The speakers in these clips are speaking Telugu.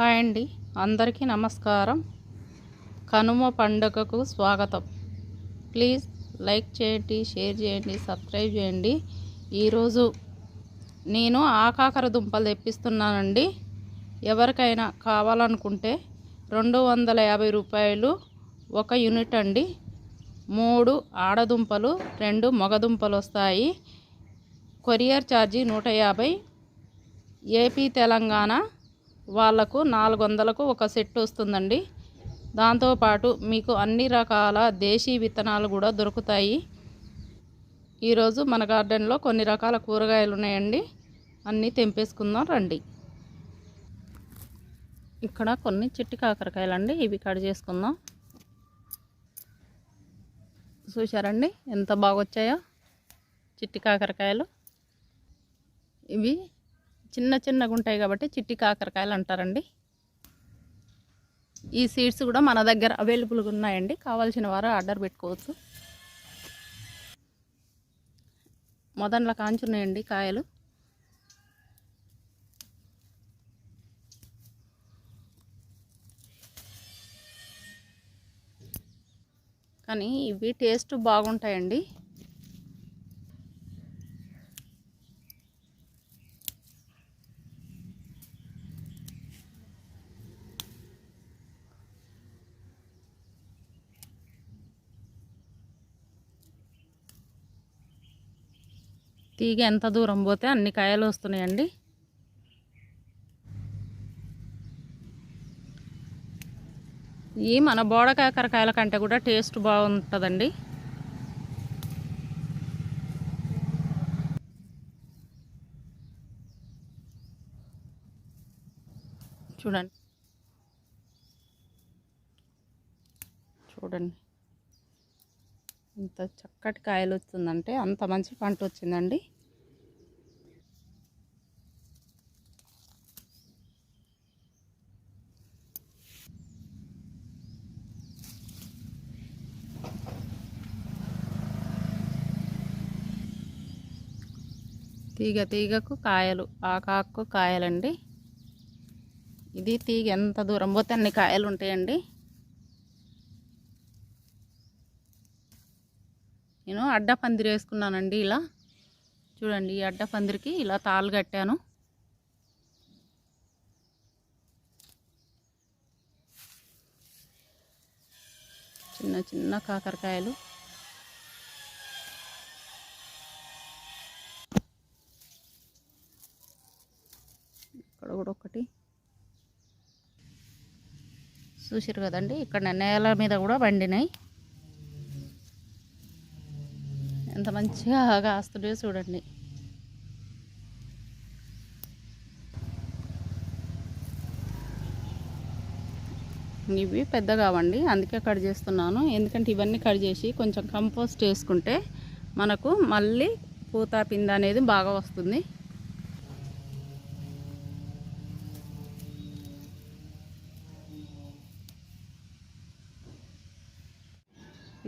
హాయ్ అండి. అందరికీ నమస్కారం. కనుమ పండుగకు స్వాగతం. ప్లీజ్ లైక్ చేయండి షేర్ చేయండి సబ్స్క్రైబ్ చేయండి. ఈరోజు నేను ఆకాకర దుంపలు తెప్పిస్తున్నానండి. ఎవరికైనా కావాలనుకుంటే రెండు వందల యాభై రూపాయలు ఒక యూనిట్ అండి. మూడు ఆడదుంపలు రెండు మగదుంపలు వస్తాయి. కొరియర్ ఛార్జీ నూట యాభై ఏపీ తెలంగాణ వాళ్ళకు నాలుగు వందలకు ఒక సెట్ వస్తుందండి. దాంతోపాటు మీకు అన్ని రకాల దేశీ విత్తనాలు కూడా దొరుకుతాయి. ఈరోజు మన గార్డెన్లో కొన్ని రకాల కూరగాయలు ఉన్నాయండి. అన్నీ తెంపేసుకుందాం రండి. ఇక్కడ కొన్ని చిట్టి కాకరకాయలు అండి ఇవి కట్ చేసుకుందాం. చూశారండి? ఎంత బాగా వచ్చాయో చిట్టి కాకరకాయలు. ఇవి చిన్న చిన్నగా ఉంటాయి కాబట్టి చిట్టి కాకరకాయలు అంటారండి. ఈ సీడ్స్ కూడా మన దగ్గర అవైలబుల్గా ఉన్నాయండి. కావాల్సిన వారు ఆర్డర్ పెట్టుకోవచ్చు. మొదట్లో కాంచున్నాయండి కాయలు. కానీ ఇవి టేస్ట్ బాగుంటాయండి. తీగ ఎంత దూరం పోతే అన్ని కాయలు వస్తున్నాయండి. ఈ మన బోడ కాకరకాయల కంటే కూడా టేస్ట్ బాగుంటుందండి. చూడండి. చూడండి. ఇంత చక్కటి కాయలు వస్తుందంటే అంత మంచి పంట వచ్చిందండి తీగ తీగకు కాయలు ఆకాకు కాయలండి. ఇది తీగ ఎంత దూరం? పోతే అన్ని కాయలు ఉంటాయండి నేను అడ్డ పందిరి వేసుకున్నానండి ఇలా. చూడండి ఈ అడ్డ పందిరికి ఇలా తాళ్ళు కట్టాను. చిన్న చిన్న కాకరకాయలు. ఇక్కడ కూడా ఒకటి. చూసారు కదండి ఇక్కడ నేల మీద కూడా పండినాయి. మంచిగా కాస్తుండే చూడండి. ఇవి పెద్ద కావండి అందుకే కట్ చేస్తున్నాను. ఎందుకంటే ఇవన్నీ కట్ చేసి కొంచెం కంపోస్ట్ వేసుకుంటే మనకు మళ్ళీ పూత పింద అనేది బాగా వస్తుంది.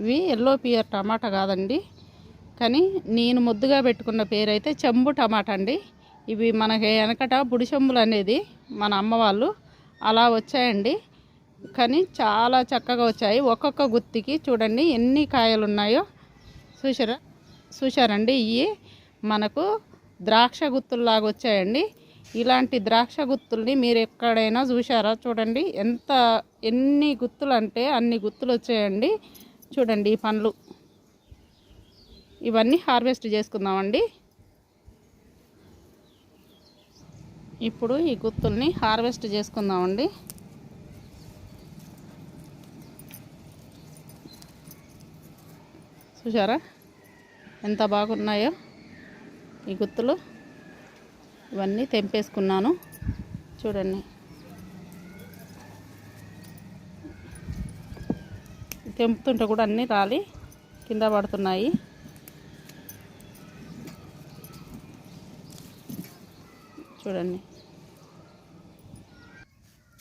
ఇవి ఎల్లో పియర్ టమాటా కాదండి. కానీ నేను ముద్దుగా పెట్టుకున్న పేరు అయితే చెంబు టమాటా అండి. ఇవి మనకి వెనకట బుడిచెంబులు అనేది మన అమ్మవాళ్ళు అలా వచ్చాయండి. కానీ చాలా చక్కగా వచ్చాయి. ఒక్కొక్క గుత్తికి చూడండి ఎన్ని కాయలు ఉన్నాయో. చూసారా చూసారండి ఇవి మనకు ద్రాక్ష గుత్తుల్లాగా వచ్చాయండి. ఇలాంటి ద్రాక్ష గుత్తుల్ని మీరు ఎక్కడైనా చూసారా చూడండి. ఎంత ఎన్ని గుత్తులు అంటే అన్ని గుత్తులు వచ్చాయండి. చూడండి ఈ పండ్లు. ఇవన్నీ హార్వెస్ట్ చేసుకుందామండి. ఇప్పుడు ఈ గుత్తుల్ని హార్వెస్ట్ చేసుకుందామండి. చూసారా ఎంత బాగున్నాయో ఈ గుత్తులు. ఇవన్నీ తెంపేసుకున్నాను. చూడండి. తెంపుతుంటే కూడా అన్నీ రాలి కింద పడుతున్నాయి. చూడండి.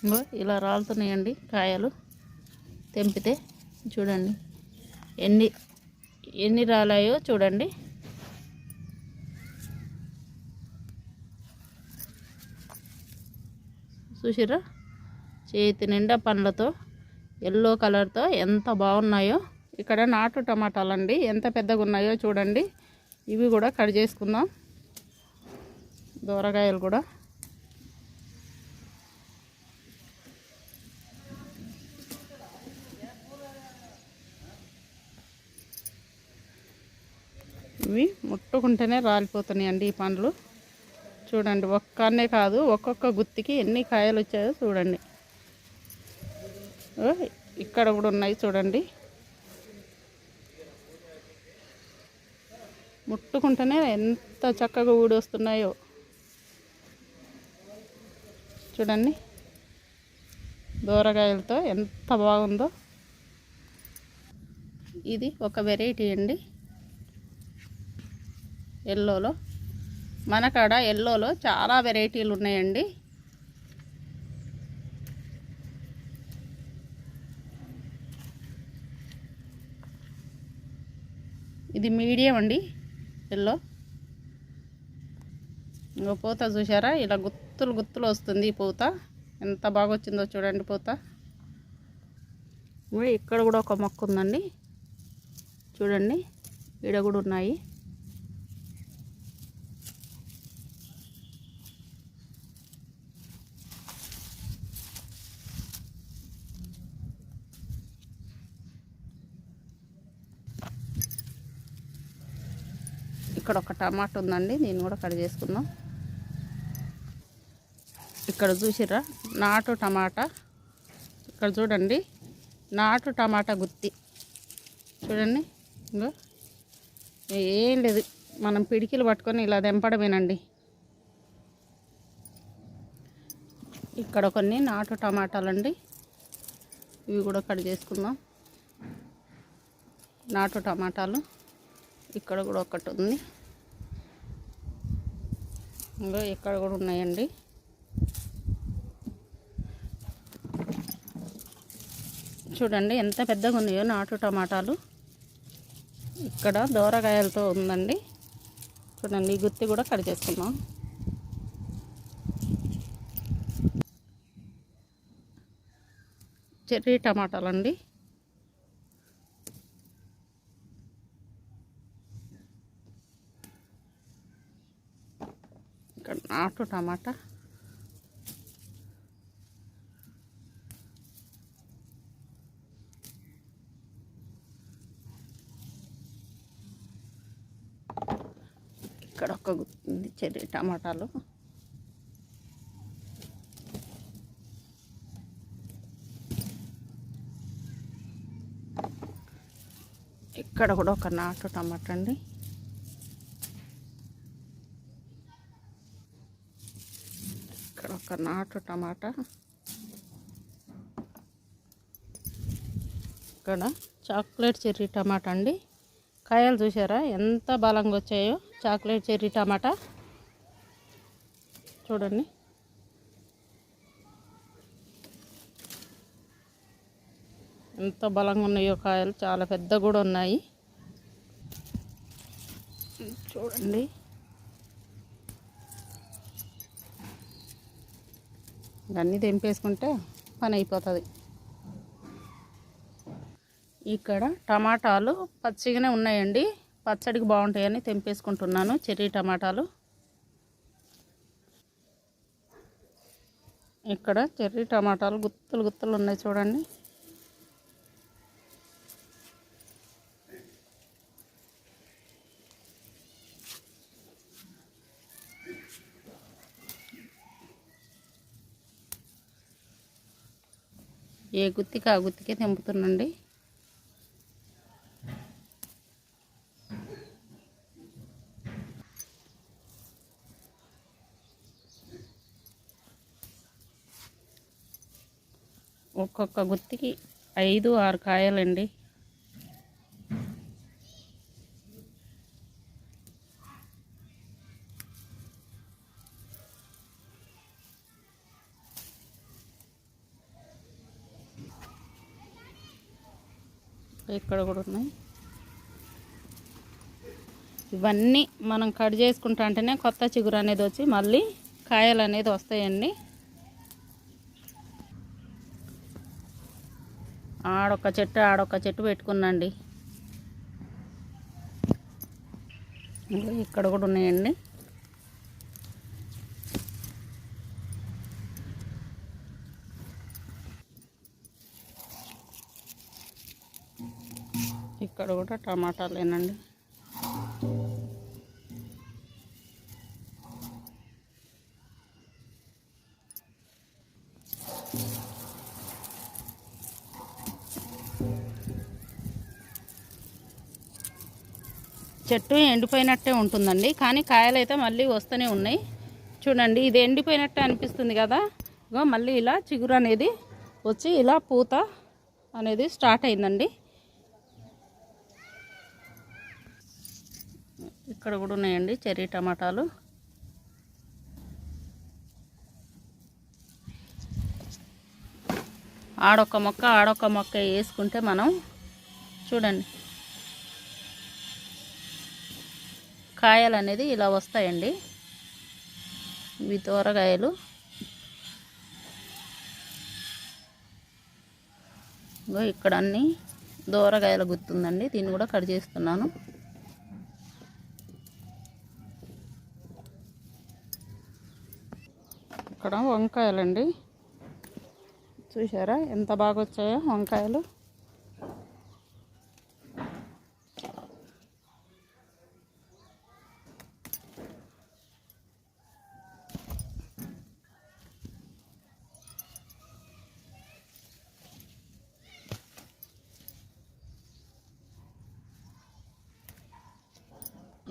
ఇంకో ఇలా రాలుతున్నాయండి కాయలు. తెంపితే చూడండి. ఎన్ని ఎన్ని రాలాయో చూడండి. చూసిరా చేతి నిండా పండ్లతో ఎల్లో కలర్తో ఎంత బాగున్నాయో. ఇక్కడ నాటు టమాటాలు అండి ఎంత పెద్దగా ఉన్నాయో చూడండి. ఇవి కూడా కట్ చేసుకుందాం. దోరగాయలు కూడా. ఇవి ముట్టుకుంటేనే రాలిపోతున్నాయండి ఈ పండ్లు. చూడండి ఒక్కనే కాదు ఒక్కొక్క గుత్తికి ఎన్ని కాయలు వచ్చాయో చూడండి. ఇక్కడ కూడా ఉన్నాయి చూడండి. ముట్టుకుంటేనే ఎంత చక్కగా ఊడి వస్తున్నాయో చూడండి. దూరగాయలతో ఎంత బాగుందో. ఇది ఒక వెరైటీ అండి. ఎల్లోలో. మన కాడ ఎల్లోలో చాలా వెరైటీలు ఉన్నాయండి. ఇది మీడియం అండి ఎల్లో. ఇంకో పోత చూసారా ఇలా గుత్తులు గుత్తులు వస్తుంది ఈ పూత. ఎంత బాగా వచ్చిందో చూడండి పూత. ఇక్కడ కూడా ఒక మొక్క ఉందండి. చూడండి ఈడ కూడా ఉన్నాయి. ఇక్కడ ఒక టమాటా ఉందండి నేను కూడా కట్ చేసుకుందాం ఇక్కడ చూసిరా నాటు టమాటా. ఇక్కడ చూడండి. నాటు టమాటా గుత్తి. చూడండి. ఇంకో ఏం లేదు. మనం పిడికిలు పట్టుకొని ఇలా దెంపడమేనండి ఇక్కడ కొన్ని నాటు టమాటాలండి. ఇవి కూడా కట్ చేసుకుందాం. నాటు టమాటాలు. ఇక్కడ కూడా ఒకటి ఉంది. ఇంకా ఇక్కడ కూడా ఉన్నాయండి. చూడండి ఎంత పెద్దగా ఉన్నాయో నాటు టమాటాలు. ఇక్కడ దోరగాయలతో ఉందండి. చూడండి ఈ గుత్తి కూడా కట్ చేసుకుందాం. చెర్రీ టమాటాలండి. ఇక్కడ నాటు టమాటా. ఇక్కడ ఒక గుత్తి చెర్రీ టమాటాలు. ఇక్కడ కూడా ఒక నాటు టమాటా అండి. ఇక్కడ ఒక నాటు టమాటా. ఇక్కడ చాక్లెట్ చెర్రీ టమాటా అండి. కాయలు చూసారా? ఎంత బలంగా వచ్చాయో. చాక్లెట్ చెర్రీ టమాటా. చూడండి. ఎంత బలంగా ఉన్నాయో కాయలు చాలా పెద్ద కూడా ఉన్నాయి. చూడండి. ఇవన్నీ తెంపేసుకుంటే పని అయిపోతుంది. ఇక్కడ టమాటాలు పచ్చిగానే ఉన్నాయండి. పచ్చడికి బాగుంటాయని తెంపేసుకుంటున్నాను చెర్రీ టమాటాలు. ఇక్కడ చెర్రీ టమాటాలు గుత్తులు గుత్తులు ఉన్నాయి చూడండి. ఏ గుత్తికి ఆ గుత్తికే తెంపుతున్నాండి. ఒక్కొక్క గుత్తికి ఐదు ఆరు కాయలండి. ఇక్కడ కూడా ఉన్నాయి. ఇవన్నీ మనం కట్ చేసుకుంటా అంటేనే కొత్త చిగురు అనేది వచ్చి మళ్ళీ కాయలు అనేది వస్తాయండి. ఆడొక్క చెట్టు ఆడొక్క చెట్టు పెట్టుకున్నాండి. ఇక్కడ కూడా ఉన్నాయండి. ఇక్కడ కూడా టమాటాలేనండి. చెట్టు ఎండిపోయినట్టే ఉంటుందండి. కానీ కాయలు అయితే మళ్ళీ వస్తూనే ఉన్నాయి. చూడండి ఇది ఎండిపోయినట్టే అనిపిస్తుంది కదా. ఇగో మళ్ళీ ఇలా చిగురు అనేది వచ్చి ఇలా పూత అనేది స్టార్ట్ అయిందండి. ఇక్కడ కూడా ఉన్నాయండి చెర్రీ టమాటాలు. ఆడొక్క మొక్క ఆడొక్క మొక్క వేసుకుంటే మనం చూడండి. కాయలు అనేది ఇలా వస్తాయండి. ఇవి తోరకాయలు ఇగో ఇక్కడ అన్ని దూరకాయలు గుర్తుందండి దీన్ని కూడా కట్ చేస్తున్నాను. ఇక్కడ వంకాయలండి. చూసారా ఎంత బాగా వచ్చాయో వంకాయలు.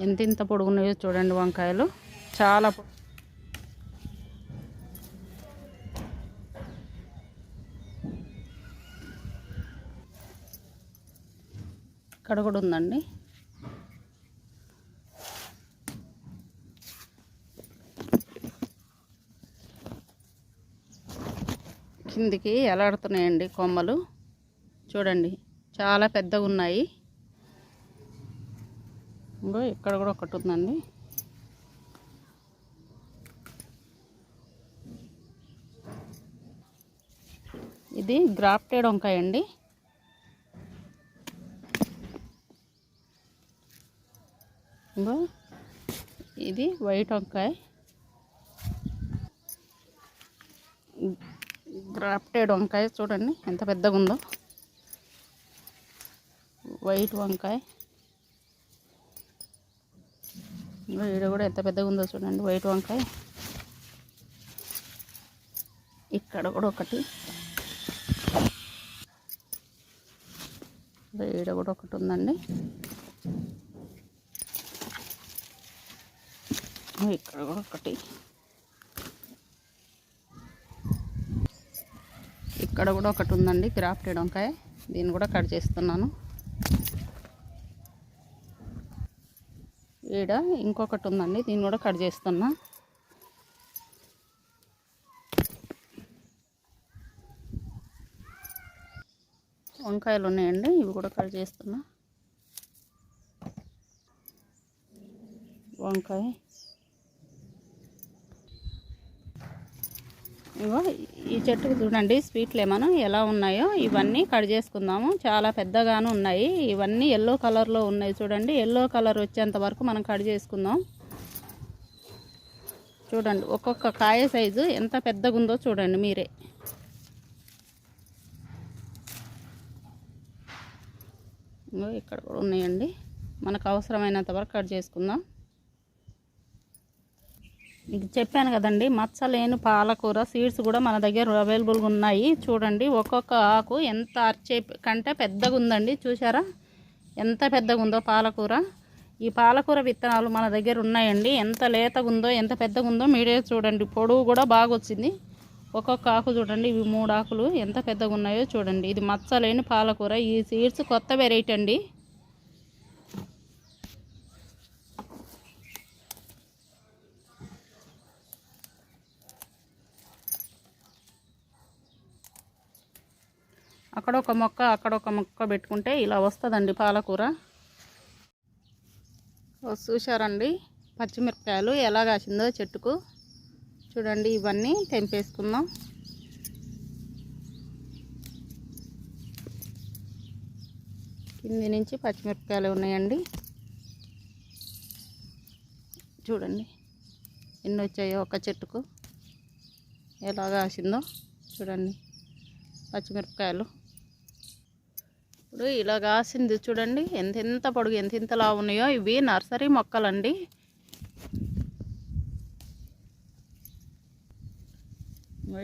ఎంత ఇంత పొడుగున్నాయో చూడండి వంకాయలు. చాలా ఇక్కడ కూడా ఉందండి. కిందికి ఎలాడుతున్నాయండి కొమ్మలు? చూడండి చాలా పెద్దగా ఉన్నాయి ఇంకో ఇక్కడ కూడా ఒకటి ఉందండి. ఇది గ్రాఫ్టెడ్ వంకాయ అండి. ఇంకో ఇది వైట్ వంకాయ. గ్రాఫ్టెడ్ వంకాయ చూడండి ఎంత పెద్దగా ఉందో వైట్ వంకాయ ఇంకో ఈడ కూడా ఎంత పెద్దగా ఉందో చూడండి వైట్ వంకాయ. ఇక్కడ కూడా ఒకటి. ఈడ కూడా ఒకటి ఉందండి. ఇక్కడ కూడా ఒకటి. ఇక్కడ కూడా ఒకటి ఉందండి క్రాఫ్టెడ్ వంకాయ. దీన్ని కూడా కట్ చేస్తున్నాను. ఈడ ఇంకొకటి ఉందండి దీన్ని కూడా కట్ చేస్తున్నా. వంకాయలు ఉన్నాయండి ఇవి కూడా కట్ చేస్తున్నా. వంకాయ. ఇగో ఈ చెట్టుకు చూడండి స్వీట్ లెమన్ ఎలా ఉన్నాయో ఇవన్నీ కట్ చేసుకుందాము. చాలా పెద్దగాను ఉన్నాయి. ఇవన్నీ ఎల్లో కలర్లో ఉన్నాయి చూడండి. ఎల్లో కలర్ వచ్చేంత వరకు మనం కట్ చేసుకుందాం. చూడండి ఒక్కొక్క కాయ సైజు ఎంత పెద్దగా ఉందో చూడండి మీరే. ఇక్కడ కూడా ఉన్నాయండి. మనకు అవసరమైనంత వరకు కట్ చేసుకుందాం. మీకు చెప్పాను కదండి మచ్చలేని పాలకూర సీడ్స్ కూడా మన దగ్గర అవైలబుల్గా ఉన్నాయి. చూడండి ఒక్కొక్క ఆకు ఎంత అర్చే కంటే పెద్దగా ఉందండి చూసారా ఎంత పెద్దగా ఉందో పాలకూర. ఈ పాలకూర విత్తనాలు మన దగ్గర ఉన్నాయండి. ఎంత లేతగా ఉందో ఎంత పెద్దగా ఉందో మీరే చూడండి. పొడవు కూడా బాగా వచ్చింది ఒక్కొక్క ఆకు చూడండి ఇవి మూడు ఆకులు. ఎంత పెద్దగా ఉన్నాయో చూడండి. ఇది మచ్చలేని పాలకూర. ఈ సీడ్స్ కొత్త వెరైటీ అండి. అక్కడ ఒక మొక్క అక్కడ ఒక మొక్క పెట్టుకుంటే ఇలా వస్తుందండి పాలకూర. చూశారండి? పచ్చిమిరపకాయలు ఎలా కాసిందో చెట్టుకు. చూడండి ఇవన్నీ తెంపేసుకుందాం. కింది నుంచి పచ్చిమిరపకాయలు ఉన్నాయండి. చూడండి ఎన్ని వచ్చాయో ఒక చెట్టుకు. ఎలా కాసిందో చూడండి. పచ్చిమిరపకాయలు. ఇప్పుడు ఇలా కాసింది చూడండి. ఎంతెంత పొడుగు ఎంతెంతలా ఉన్నాయో ఇవి నర్సరీ మొక్కలండి.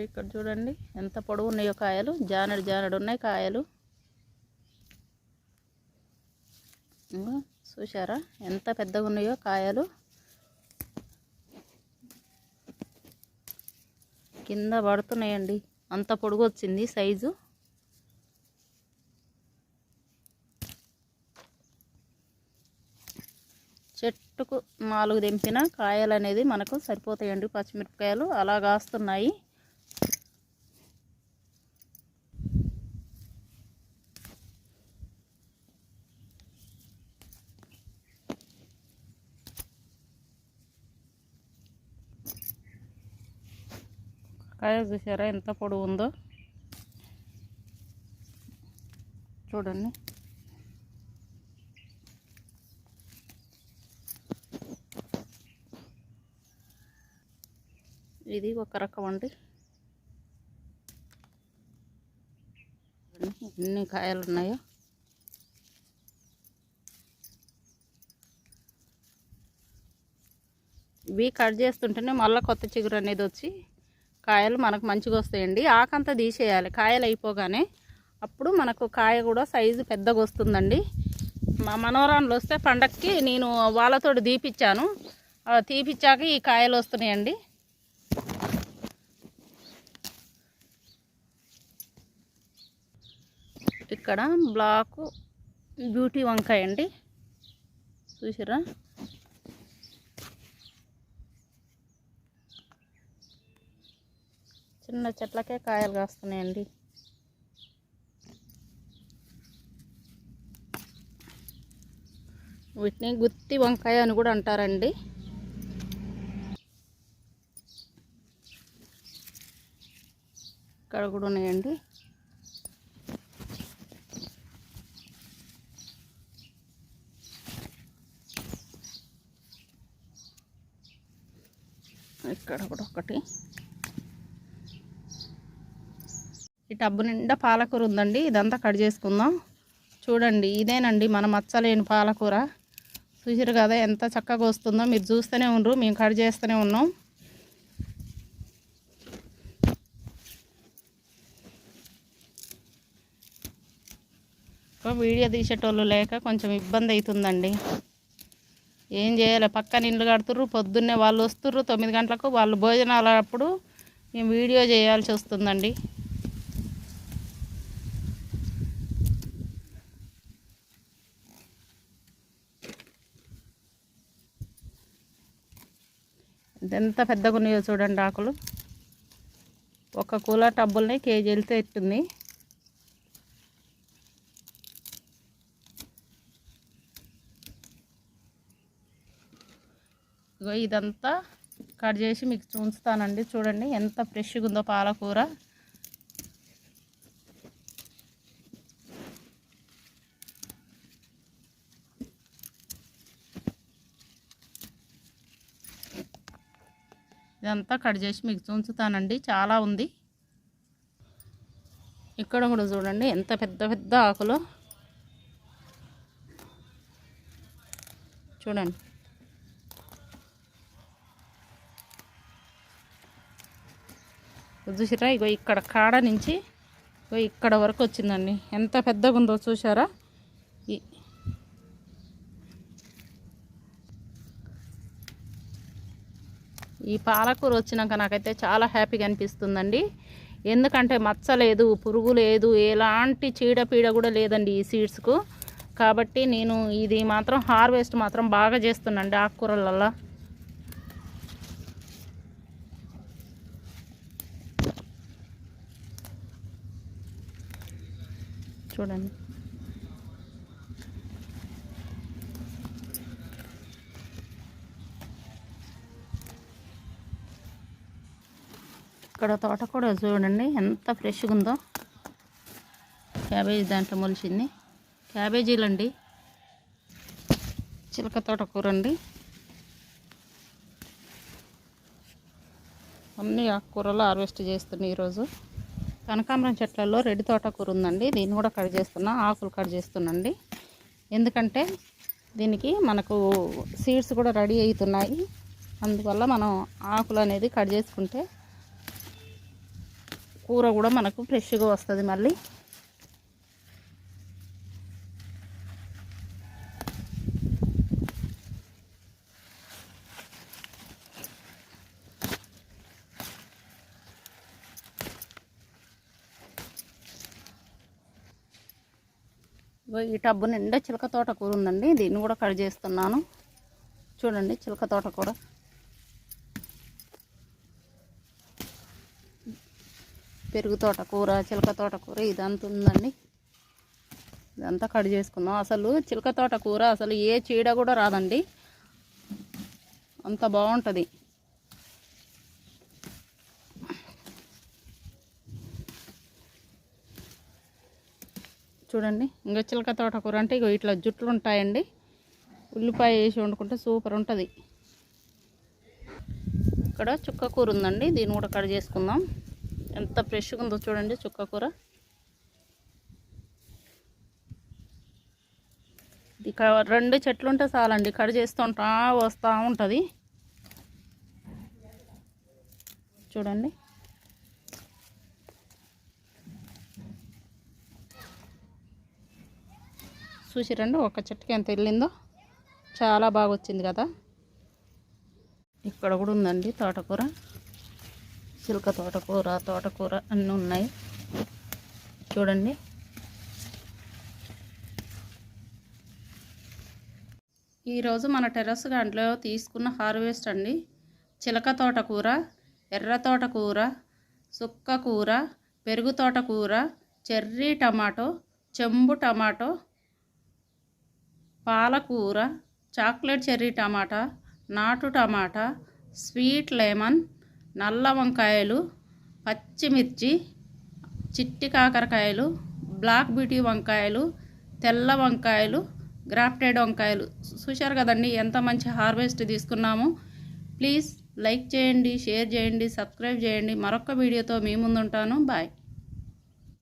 ఇక్కడ చూడండి. ఎంత పొడవు ఉన్నాయో కాయలు. జానడు జానడు ఉన్నాయి కాయలు. చూసారా ఎంత పెద్దగా ఉన్నాయో కాయలు. కింద పడుతున్నాయండి. అంత పొడుగు వచ్చింది సైజు. చెట్టుకు నాలుగు దింపిన కాయలు అనేది మనకు సరిపోతాయండి పచ్చిమిరపకాయలు. అలా కాస్తున్నాయి. కాయ చూసారా ఎంత పొడవు ఉందో? చూడండి. ఇది ఒక రకం అండి. ఎన్ని కాయలు ఉన్నాయో. ఇవి కట్ చేస్తుంటేనే మళ్ళీ కొత్త చిగురు అనేది వచ్చి కాయలు మనకు మంచిగా వస్తాయండి. ఆకంతా తీసేయాలి. కాయలు అయిపోగానే అప్పుడు మనకు కాయ కూడా సైజు పెద్దగా వస్తుందండి. మా మనవరాన్లు వస్తే పండక్కి నేను వాళ్ళతో తీపిచ్చాను. తీపిచ్చాక ఈ కాయలు వస్తున్నాయండి. ఇక్కడ బ్లాక్ బ్యూటీ వంకాయ అండి. చూసారా చిన్న చెట్లకే కాయలు కాస్తున్నాయండి. వీటిని గుత్తి వంకాయ అని కూడా అంటారండి. ఇక్కడ కూడా ఉన్నాయండి. ఇక్కడ కూడా ఒకటి. ఈ టబ్బు నిండా పాలకూర ఉందండి. ఇదంతా కట్ చేసుకుందాం. చూడండి ఇదేనండి మన మచ్చలేని పాలకూర. చూసారు కదా ఎంత చక్కగా వస్తుందో మీరు చూస్తూనే ఉండరు మేము కట్ చేస్తూనే ఉన్నాం. వీడియో తీసేటోళ్ళు లేక కొంచెం ఇబ్బంది అవుతుందండి. ఏం చేయాలి? పక్కన ఇల్లు కడుతుర్రు పొద్దున్నే వాళ్ళు వస్తుర్రు తొమ్మిది గంటలకు వాళ్ళు భోజనాలు అప్పుడు మేము వీడియో చేయాల్సి వస్తుందండి. ఎంత పెద్దగా ఉన్నాయో చూడండి ఆకులు. ఒక కూలర్ టబ్బుల్ని కేజీ వెళ్తే ఎట్టుంది ఇగో ఇదంతా కట్ చేసి మీకు చూస్తానండి. చూడండి ఎంత ఫ్రెష్గా ఉందో పాలకూర. ఇదంతా కట్ చేసి మీకు చూంచుతానండి చాలా ఉంది. ఇక్కడ కూడా చూడండి ఎంత పెద్ద పెద్ద ఆకులు. చూడండి. చూసారా ఇగో ఇక్కడ కాడ నుంచి ఇగో ఇక్కడ వరకు వచ్చిందండి. ఎంత పెద్దగా ఉందో చూసారా ఈ ఈ పాలకూర వచ్చినాక నాకైతే చాలా హ్యాపీగా అనిపిస్తుందండి. ఎందుకంటే మచ్చ లేదు పురుగు లేదు ఎలాంటి చీడపీడ కూడా లేదండి ఈ సీడ్స్కు. కాబట్టి నేను ఇది మాత్రం హార్వెస్ట్ మాత్రం బాగా చేస్తున్నాండి ఆకుకూరలల్లో. చూడండి. ఇక్కడ తోట కూడా చూడండి ఎంత ఫ్రెష్గా ఉందో. క్యాబేజీ దాంట్లో మొలిచింది. క్యాబేజీలండి. చిలక తోట కూర అండి అన్ని ఆకుకూరలు హార్వెస్ట్ చేస్తున్నాయి ఈరోజు. కనకాంబరం చెట్లలో రెడ్ తోటకూర ఉందండి. దీన్ని కూడా కట్ చేస్తున్నా ఆకులు కట్ చేస్తున్నాండి ఎందుకంటే దీనికి మనకు సీడ్స్ కూడా రెడీ అవుతున్నాయి. అందువల్ల మనం ఆకులు అనేది కట్ చేసుకుంటే కూర కూడా మనకు ఫ్రెష్గా వస్తుంది మళ్ళీ. ఈ టబ్బు నిండా చిలక తోట కూర ఉందండి. దీన్ని కూడా కట్ చేస్తున్నాను. చూడండి చిలక తోట కూర. పెరుగు తోట కూర చిలక తోట కూర ఇదంతా ఉందండి. ఇదంతా కట్ చేసుకుందాం. అసలు చిలక తోట కూర అసలు ఏ చీడ కూడా రాదండి. అంత బాగుంటుంది. చూడండి. ఇంకా చిలక తోటకూర అంటే ఇగో ఇట్లా జుట్లు ఉంటాయండి. ఉల్లిపాయ వేసి వండుకుంటే సూపర్ ఉంటుంది. ఇక్కడ చుక్క కూర ఉందండి. దీన్ని కూడా కట్ చేసుకుందాం. ఎంత ఫ్రెష్గా ఉందో చూడండి చుక్క కూర. ఇక రెండు చెట్లు ఉంటే చాలండి. కట్ చేస్తుంటా వస్తూ ఉంటుంది. చూడండి. చూసిరండి ఒక చెట్టుకి ఎంత వెళ్ళిందో. చాలా బాగా వచ్చింది కదా. ఇక్కడ కూడా ఉందండి తోటకూర. చిలుక తోటకూర తోటకూర అన్నీ ఉన్నాయి. చూడండి. ఈరోజు మన టెర్రస్ గాంట్లో తీసుకున్న హార్వెస్ట్ అండి. చిలక తోటకూర ఎర్ర తోటకూర సుక్క కూర పెరుగు తోటకూర చెర్రీ టమాటో చెంబు టమాటో పాలకూర చాక్లెట్ చెర్రీ టమాటా నాటు టమాటా స్వీట్ లెమన్ నల్ల వంకాయలు పచ్చిమిర్చి చిట్టి కాకరకాయలు బ్లాక్ బ్యూటీ వంకాయలు తెల్ల వంకాయలు గ్రాఫ్టెడ్ వంకాయలు. చూశారు కదండి ఎంత మంచి హార్వెస్ట్ తీసుకున్నాము. ప్లీజ్ లైక్ చేయండి షేర్ చేయండి సబ్స్క్రైబ్ చేయండి. మరొక వీడియోతో మీ ముందుంటాను. బాయ్.